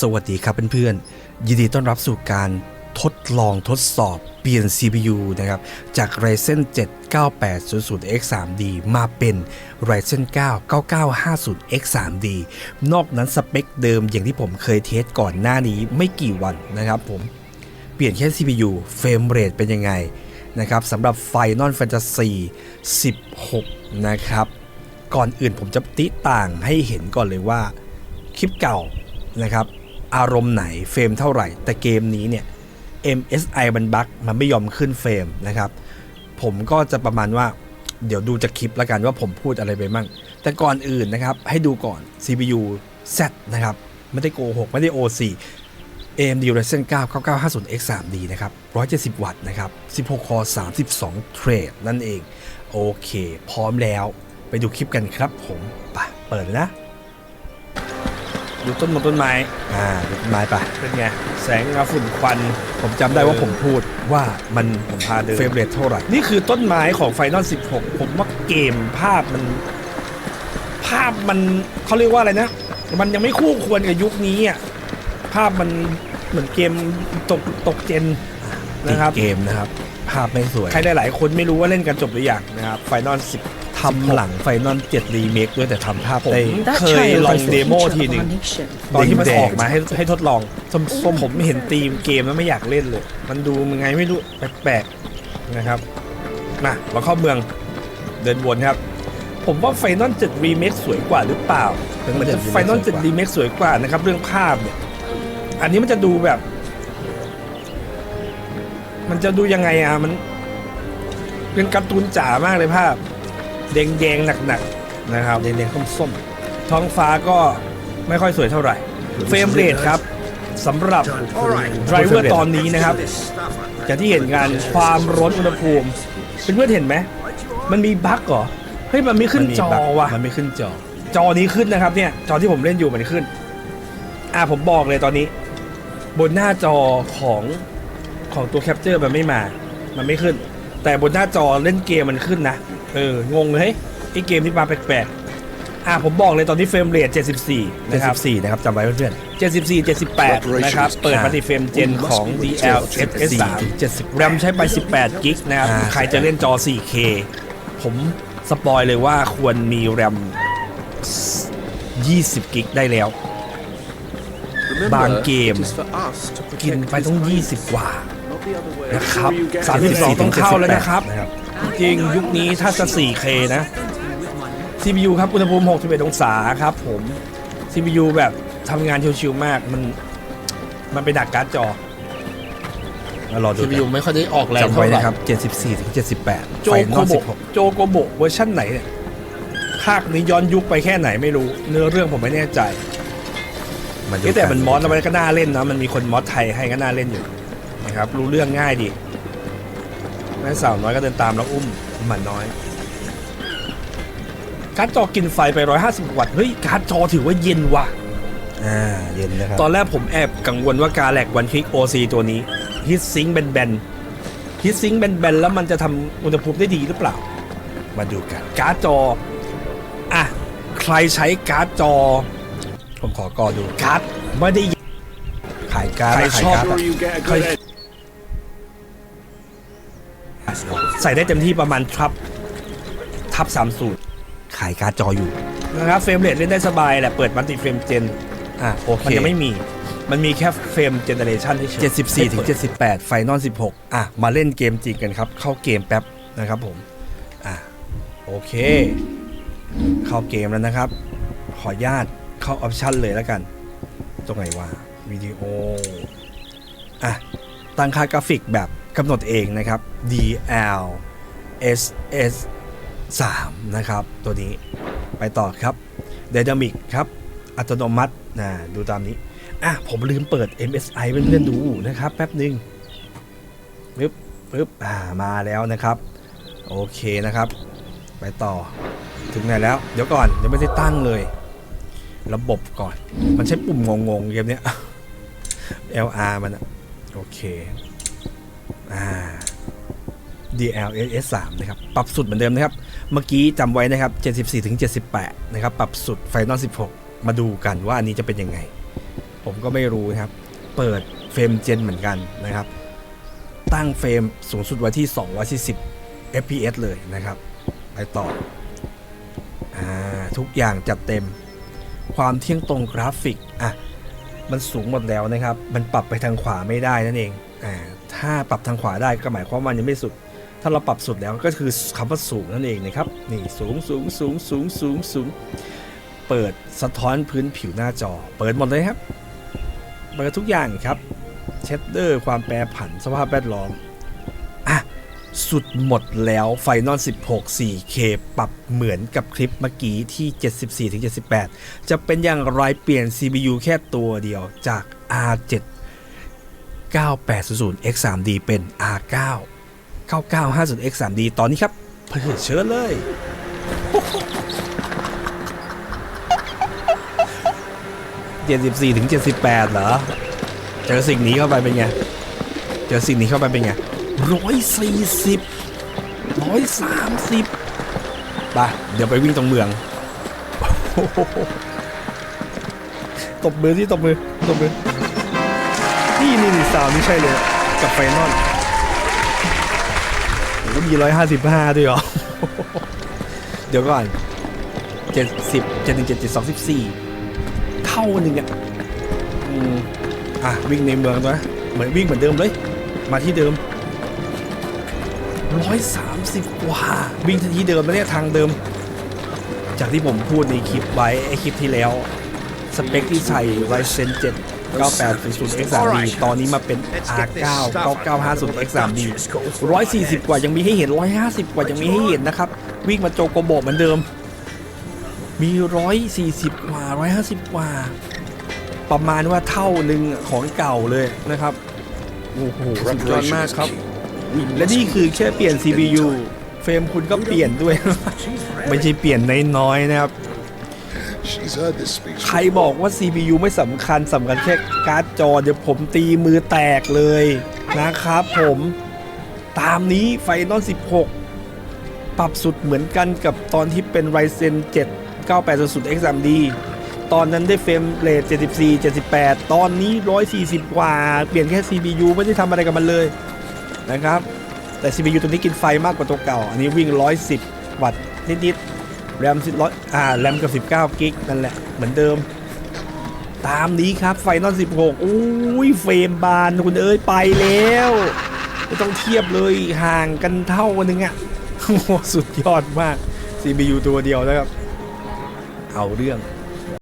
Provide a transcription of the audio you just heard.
สวัสดีครับเพื่อนๆ ยินดีต้อนรับสู่การทดลองทดสอบเปลี่ยน CPU นะครับ จาก Ryzen 7 9800X 3D มาเป็น Ryzen 9 9950X 3D นอกนั้นสเปคเดิมอย่างที่ผมเคยเทสก่อนหน้านี้ไม่กี่วันนะครับผม เปลี่ยนแค่ CPU เฟรมเรทเป็นยังไงนะครับสำหรับ Final Fantasy 16 นะครับ ก่อนอื่นผมจะติต่างให้เห็นก่อนเลยว่าคลิปเก่า นะครับอารมณ์ไหนเฟรมเท่าไหร่ แต่เกมนี้เนี่ย MSI มันบั๊กมันไม่ยอมขึ้นเฟรมนะครับ ผมก็จะประมาณว่าเดี๋ยวดูจากคลิปแล้วกันว่าผมพูดอะไรไปมั่ง แต่ก่อนอื่นนะครับ ให้ดูก่อน CPU Z นะครับ ไม่ได้โกหกไม่ได้ OC AMD Ryzen 9 9950X 3D นะครับ 170 วัตต์นะครับ 16 คอ 32 เทรดนั่นเอง โอเค พร้อมแล้วไปดูคลิปกันครับผม ไปเปิดนะ ดูต้นมงต้นไม้ อ่าดูต้นไม้ปะเป็นไง แสงเงาฝุ่นควัน ผมจำได้ว่าผมพูดว่ามันผมพาเดินเฟรมเรทเท่าไหร่ นี่คือต้นไม้ของ Final 16 ผมว่าเกมภาพมัน ภาพมันเขาเรียกว่าอะไรนะ มันยังไม่คู่ควรกับยุคนี้อะภาพมันเหมือนเกมตกตกเจนนะครับเกมนะครับ ภาพไม่สวย ใครหลายๆคนไม่รู้ว่าเล่นกันจบหรือยังนะครับ Final 10 ทำหลังไฟนอล7รีเมคด้วยแต่ทำภาพผมได้เคยลองเดโมทีหนึ่งตอนที่มันออกมาให้ให้ทดลองส้มๆผมเห็นธีมเกมแล้วไม่อยากเล่นเลย มันดูยังไงไม่รู้แปลกๆนะครับมาเราเข้าเมืองเดินวนครับผมว่าไฟนอล7รีเมคสวยกว่าหรือเปล่าเหมือนจะไฟนอล7รีเมคสวยกว่านะครับ เรื่องภาพเนี่ย อันนี้มันจะดูแบบ มันจะดูยังไงอะมัน เป็นการ์ตูนจ๋ามากเลยภาพ แดงๆหนักๆนะครับแดงๆส้มท้องฟ้าก็ไม่ค่อยสวยเท่าไหร่ เฟรมเรทครับสำหรับไดรเวอร์ตอนนี้นะครับอย่างที่เห็นกันความร้อนอุณหภูมิเป็นเพื่อนๆเห็นไหมมันมีบั๊กเหรอเฮ้ยมันไม่ๆขึ้นมัมีจอบั๊กว่ะมันไม่ขึ้นจอ จอนี้ขึ้นนะครับเนี่ยจอที่ผมเล่นอยู่มันขึ้น อ่าผมบอกเลยตอนนี้ บนหน้าจอของของตัวแคปเจอร์มันไม่มา มันไม่ขึ้น แต่บนหน้าจอเล่นเกมมันขึ้นนะ เอองงเลยเฮ้ยไอเกมที่มาแปลกๆอ่าผมบอกเลยตอนนี้เฟรมเรท74 นะครับ 74 นะครับจำไว้เพื่อน74 78 นะครับ เปิดปฏิเฟรมเจนของ DLSS 3ถึง70 แรมใช้ไป 18 กิกนะครับอ่าใครจะเล่นจอ 4K ผมสปอยเลยว่าควรมีแรม 20 กิกได้แล้ว บางเกม กินไปต้อง 20 กว่านะครับ 32 ต้องเข้าแล้วนะครับนะครับ จริงยุคนี้ถ้าจะ 4K นะ CPU ครับอุณหภูมิ 61 องศาครับผม CPU แบบทำงานชิวๆมากมันมันไปดักการ์ดจอมารอดู CPU ไม่ค่อยได้ออกแรงจำเท่าไว้ไหร่นะครับ 74ถึง78โจไฟโกนอลโบโจโกโบเวอร์ชั่นไหนเนี่ยภาคนี้ย้อนยุคไปแค่ไหนไม่รู้ เนื้อเรื่องผมไม่แน่ใจ16มาดูเอ๊ะแต่มันมกัอสแล้วมันก็น่าเล่นนะมันมีคนมอสไทยให้ก็น่าเล่นอยู่นะครับรู้เรื่องง่ายดี แม่สาวน้อยก็เดินตามแล้วอุ้มหมันน้อย การ์ดจอกินไฟไป 150 วัตต์เฮ้ยการ์ดจอถือว่าเย็นว่ะ อ่าเย็นนะครับ ตอนแรกผมแอบกังวลว่าการแหลกวันคลิก OC ตัวนี้ฮิตซิงแบนๆฮิตซิงแบนๆแล้วมันจะทำอุณหภูมิได้ดีหรือเปล่า มาดูกันการ์ดจออะใครใช้การ์ดจอ ผมขอกอดูการ์ดไม่ได้ขายการ์ดใครและขายชอบการ์ดอะใคร ใส่ได้เต็มที่ประมาณทับทับ30ขายการ์ดจออยู่นะครับเฟรมเรทเล่นได้สบายแหละเปิดมัลติเฟรมเจนอะโอเคมันยังไม่มีมันมีแค่เฟรมเจเนเรชันเฉยๆ74ถึง78 ไฟนอล16 อะ มาเล่นเกมจริงกันครับ เข้าเกมแป๊บนะครับผม อะ โอเค เข้าเกมแล้วนะครับ ขออนุญาตเข้าออปชันเลยแล้วกัน ตรงไหนวะวิดีโอ อะ ตั้งค่ากราฟิกแบบ กำหนดเองนะครับ DL SS 3นะครับ ตัวนี้ไปต่อครับ Dynamic ครับ อัตโนมัตินะดูตามนี้ อะ ผมลืมเปิด MSI เพื่อนๆดูนะครับ แป๊บหนึ่งปึ๊บปึ๊บอ่ามาแล้วนะครับ โอเคนะครับ ไปต่อถึงไหนแล้ว เดี๋ยวก่อนยังไม่ได้ตั้งเลย ระบบก่อน มันใช้ปุ่มงงๆเกมเนี้ย LR มันอะโอเค DLSS 3นะครับ ปรับสุดเหมือนเดิมนะครับ เมื่อกี้จำไว้นะครับ 74ถึง78 นะครับ ปรับสุด Final 16 มาดูกันว่าอันนี้จะเป็นยังไง ผมก็ไม่รู้นะครับ เปิดเฟรมเจนเหมือนกันนะครับ ตั้งเฟรมสูงสุดไว้ที่ 240 fps เลยนะครับ ไปต่ออทุกอย่างจัดเต็ม ความเที่ยงตรงกราฟิก อะ มันสูงหมดแล้วนะครับ มันปรับไปทางขวาไม่ได้นั่นเอง อ่า ถ้าปรับทางขวาได้ก็หมายความว่ายังไม่สุด ถ้าเราปรับสุดแล้วก็คือคำว่าสูงนั่นเองนะครับนี่สูงสูงสูงสูงสูงสูงเปิดสะท้อนพื้นผิวหน้าจอ เปิดหมดเลยครับเปิดทุกอย่างครับเชดเดอร์ความแปรผันสภาพแวดล้อมอะสุดหมดแล้วไฟนอล16 4K ปรับเหมือนกับคลิปเมื่อกี้ที่ 74-78 จะเป็นอย่างไรเปลี่ยน CPU แค่ตัวเดียวจาก R7 9800 X3D เป็น R9 9950 X3D ตอนนี้ครับเพื่อเชิญเลย 74ถึง78 เหรอ เจอสิ่งนี้เข้าไปเป็นไง เจอสิ่งนี้เข้าไปเป็นไงร้อยสี่สิบร้อยสามสิบไปเดี๋ยวไปวิ่งตรงเมืองตบมือที่ตบมือตบมือ นี่นี่นี่สาวนี่ใช่เลย กับไฟนอลโอ้โหมีร้อยห้าสิบห้าด้วยเหรอ เดี๋ยวก่อนเจ็ดสิบเจ็ดหนึ่งเจ็ดเจ็ดสองสิบสี่เท่าหนึ่งอะอืมอะ วิ่งในเมืองตัวนะเหมือนวิ่งเหมือนเดิมเลย มาที่เดิมร้อยสามสิบกว่าวิ่งที่เดิมแล้วเนี่ยทางเดิม จากที่ผมพูดในคลิปไว้ไอคลิปที่แล้ว สเปคที่ใส่ Ryzen 7 9800 X3D ตอนนี้มาเป็น R9 9950 X3D 140 กว่ายังมีให้เห็น 150 กว่ายังมีให้เห็นนะครับ วิ่งมาโจโกโบเหมือนเดิม มี 140 กว่า 150 กว่า ประมาณว่าเท่าหนึ่งของเก่าเลยนะครับ โอ้โห สุดยอดมากครับ และนี่คือแค่เปลี่ยน CPU เฟรมคุณก็เปลี่ยนด้วย ไม่ใช่เปลี่ยนน้อยๆนะครับ ใครบอกว่า CPU ไม่สำคัญสำคัญแค่การ์ดจอ เดี๋ยวผมตีมือแตกเลยนะครับผมตามนี้ไฟนอล16 ปรับสุดเหมือนกันกับตอนที่เป็น Ryzen 7 9800 X3D ตอนนั้นได้เฟรมเรท74 78 ตอนนี้ 140 กว่า เปลี่ยนแค่ CPU ไม่ได้ทำอะไรกับมันเลยนะครับ แต่ CPU ตัวนี้กินไฟมากกว่าตัวเก่า อันนี้วิ่ง 110 วัตต์นิดๆ แรม10ร้อยอ่าแรมกับ19กิกนั่นแหละ เหมือนเดิม ตามนี้ครับไฟนอล16อุ้ยเฟรมบานคุณเอ้ยไปแล้วไม่ต้องเทียบเลยห่างกันเท่านึงอะ่ะโอ้โหสุดยอดมาก CPU ตัวเดียวนะครับ เอาเรื่อง